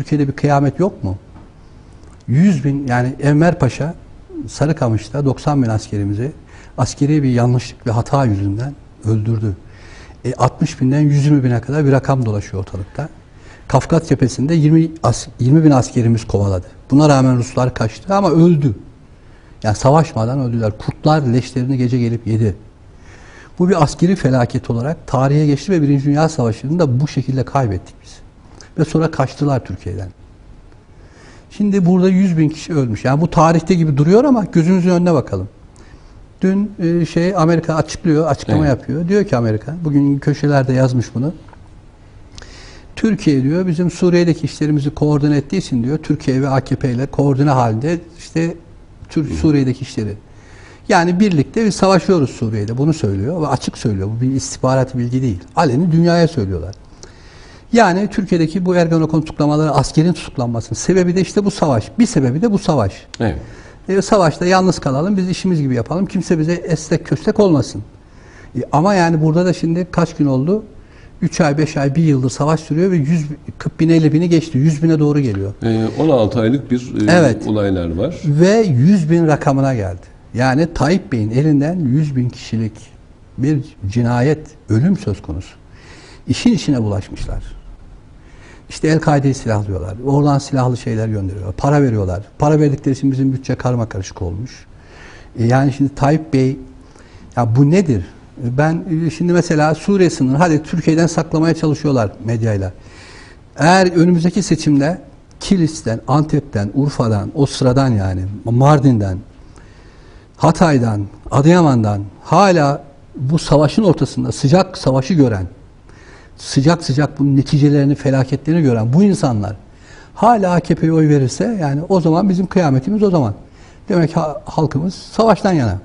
Türkiye'de bir kıyamet yok mu? 100 bin yani Enver Paşa Sarıkamış'ta 90 bin askerimizi askeri bir yanlışlık ve hata yüzünden öldürdü. E, 60 binden 120 bine kadar bir rakam dolaşıyor ortalıkta. Kafkas cephesinde 20, as, 20 bin askerimiz kovaladı. Buna rağmen Ruslar kaçtı ama öldü. Yani savaşmadan öldüler. Kurtlar leşlerini gece gelip yedi. Bu bir askeri felaket olarak tarihe geçti ve Birinci Dünya Savaşı'nı da bu şekilde kaybettik biz. Ve sonra kaçtılar Türkiye'den. Şimdi burada 100 bin kişi ölmüş. Yani bu tarihte gibi duruyor ama gözümüzün önüne bakalım. Dün e, şey Amerika açıklıyor, açıklama Evet. yapıyor. Diyor ki Amerika, bugün köşelerde yazmış bunu. Türkiye diyor bizim Suriye'deki işlerimizi koordine ettiği için diyor Türkiye ve AKP ile koordine halinde işte Tür Suriye'deki işleri. Yani birlikte biz savaşıyoruz Suriye'de. Bunu söylüyor ve açık söylüyor. Bu bir istihbarat bilgi değil. Aleni dünyaya söylüyorlar. Yani Türkiye'deki bu Ergenekon tutuklamaları askerin tutuklanmasının sebebi de işte bu savaş. Bir sebebi de bu savaş. Evet. E, savaşta yalnız kalalım, biz işimiz gibi yapalım. Kimse bize esnek köstek olmasın. E, ama yani burada da şimdi kaç gün oldu? 3 ay, 5 ay, 1 yıldır savaş sürüyor ve 100, 40 bin, 50 bini geçti. 100 bine doğru geliyor. Ee, 16 aylık bir e, Evet. olaylar var. Ve 100 bin rakamına geldi. Yani Tayyip Bey'in elinden 100 bin kişilik bir cinayet, ölüm söz konusu. İşin içine bulaşmışlar. İşte El-Kaide'yi silahlıyorlar. Oradan silahlı şeyler gönderiyorlar. Para veriyorlar. Para verdikleri için bizim bütçe karma karışık olmuş. E, Yani şimdi Tayyip Bey ya bu nedir? E, Ben e, şimdi mesela Suriye sınırını hadi Türkiye'den saklamaya çalışıyorlar medyayla. Eğer önümüzdeki seçimde Kilis'ten, Antep'ten, Urfa'dan, o sıradan yani Mardin'den, Hatay'dan, Adıyaman'dan hala bu savaşın ortasında sıcak savaşı gören, sıcak sıcak bunun neticelerini, felaketlerini gören bu insanlar hala AKP'ye oy verirse yani o zaman bizim kıyametimiz o zaman. Demek halkımız savaştan yana.